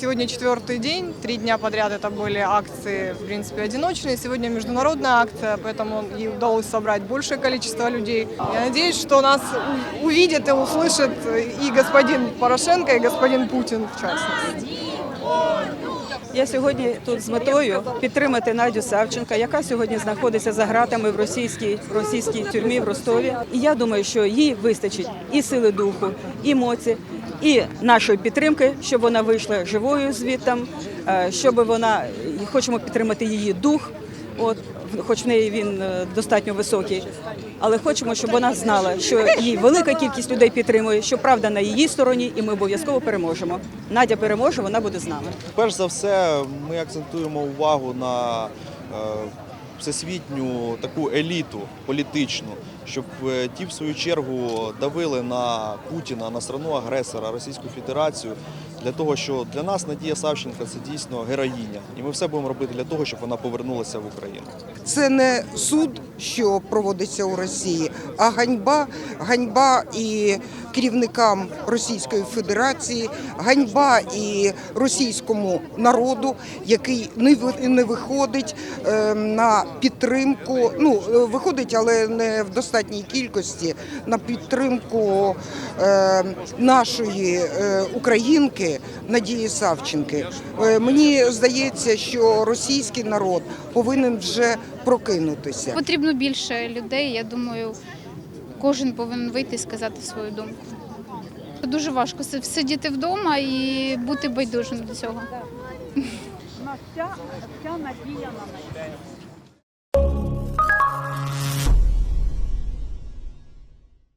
сегодня четвертый день, три дня подряд это были акции, в принципе, одиночные. Сегодня международная акция, поэтому ей удалось собрать большее количество людей. Я надеюсь, что нас у- увидит и услышит и господин Порошенко, и господин Путин в частности. Я сьогодні тут з метою підтримати Надю Савченка, яка сьогодні знаходиться за ґратами в російській в російській тюрмі в Ростові. І я думаю, що їй вистачить і сили духу, і моці, і нашої підтримки, щоб вона вийшла живою звідтам, е, щоб вона хочемо підтримати її дух. От, хоч в неї він е, достатньо високий, але хочемо, щоб вона знала, що її велика кількість людей підтримує, що правда на її стороні, і ми обов'язково переможемо. Надя переможе, вона буде з нами. Перш за все, ми акцентуємо увагу на е, всесвітню таку еліту політичну, щоб е, ті, в свою чергу, давили на Путіна, на страну агресора, Російську Федерацію, для того, що для нас Надія Савченка це дійсно героїня, і ми все будемо робити для того, щоб вона повернулася в Україну. Це не суд, що проводиться у Росії, а ганьба, ганьба і керівникам Російської Федерації, ганьба і російському народу, який не ви- не виходить е, на підтримку. Ну е, виходить, але не в достатній кількості на підтримку е, нашої е, українки Надії Савченки. Е, Мені здається, що російський народ повинен вже прокинутися. Потрібно більше людей. Я думаю, кожен повинен вийти і сказати свою думку. Дуже важко сидіти вдома і бути байдужим до цього. Вся, надія на